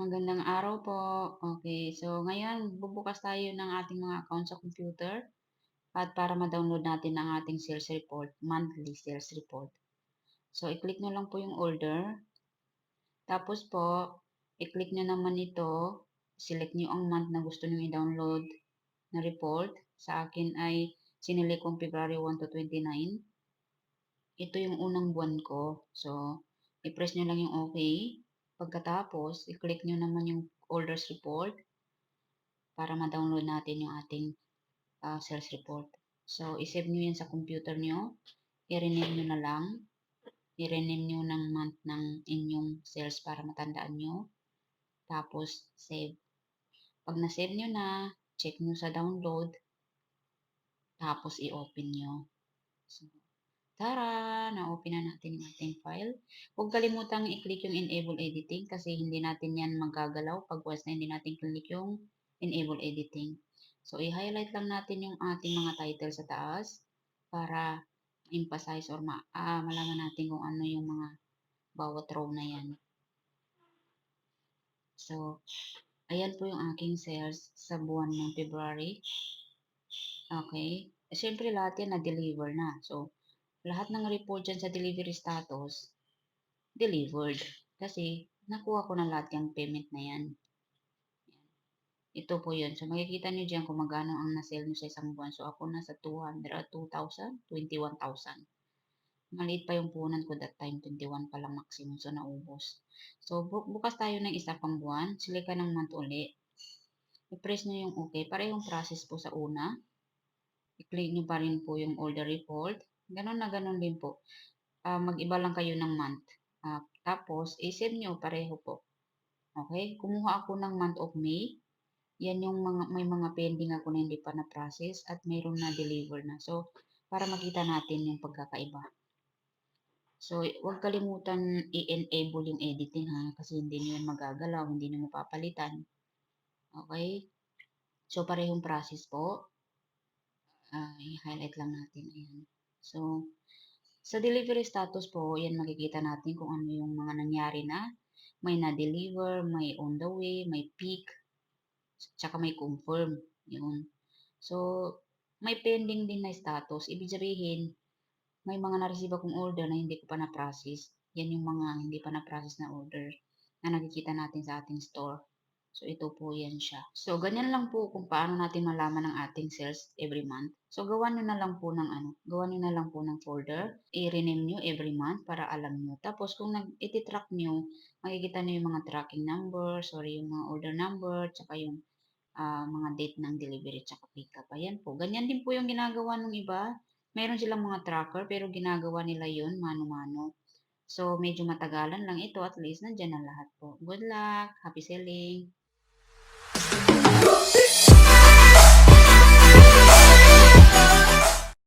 Magandang araw po. Okay, so ngayon bubukas tayo ng ating mga account sa computer at para ma-download natin ang ating sales report, monthly sales report. So i-click nyo lang po yung order. Tapos po, i-click nyo naman ito, select nyo ang month na gusto nyo i-download na report. Sa akin ay sinili kong February 1 to 29. Ito yung unang buwan ko. So, i-press nyo lang yung okay. Pagkatapos, i-click nyo naman yung orders report para ma-download natin yung ating uh, sales report. So, i-save nyo yan sa computer nyo. I-rename nyo na lang. I-rename nyo ng month ng inyong sales para matandaan nyo. Tapos, save. Pag na-save nyo na, check nyo sa download. Tapos, i-open nyo. So, Tara! Na-open na natin yung ating file. Huwag kalimutang i-click yung Enable Editing kasi hindi natin yan magagalaw pag once na hindi natin click yung Enable Editing. So, i-highlight lang natin yung ating mga title sa taas para emphasize or ma ah, malaman natin kung ano yung mga bawat row na yan. So, ayan po yung aking sales sa buwan ng February. Okay. Siyempre, lahat yan na-deliver na. So, lahat ng report dyan sa delivery status, delivered. Kasi, nakuha ko na lahat yung payment na yan. Ito po yun. So, makikita nyo dyan kung magkano ang nasale nyo sa isang buwan. So, ako nasa 200, 2,000, 21,000. Maliit pa yung punan ko that time, 21 pa lang maximum. So, naubos. So, bu bukas tayo ng isa pang buwan. Sili ka ng month uli. I-press nyo yung okay. Parehong process po sa una. I-click nyo pa rin po yung order report. Ganon na ganon din po. Uh, mag-iba lang kayo ng month. Uh, tapos, i-save nyo pareho po. Okay? Kumuha ako ng month of May. Yan yung mga, may mga pending ako na hindi pa na-process at mayroong na-deliver na. So, para makita natin yung pagkakaiba. So, huwag kalimutan i-enable yung editing ha. Kasi hindi nyo yan magagalaw, hindi nyo mapapalitan. Okay? So, parehong process po. Uh, i-highlight lang natin. Ayan. So, sa delivery status po, yan makikita natin kung ano yung mga nangyari na. May na-deliver, may on the way, may pick, tsaka may confirm. Yun. So, may pending din na status. Ibig sabihin, may mga na-receive akong order na hindi ko pa na-process. Yan yung mga hindi pa na-process na order na nakikita natin sa ating store. So, ito po yan siya. So, ganyan lang po kung paano natin malaman ang ating sales every month. So, gawa nyo na lang po ng ano, gawa nyo na lang po ng folder. I-rename nyo every month para alam nyo. Tapos, kung nag-ititrack nyo, makikita nyo yung mga tracking number, sorry, yung mga order number, tsaka yung uh, mga date ng delivery, tsaka pickup. Ayan po. Ganyan din po yung ginagawa ng iba. Meron silang mga tracker, pero ginagawa nila yun mano-mano. So, medyo matagalan lang ito. At least, nandyan na lahat po. Good luck! Happy selling! Thank you.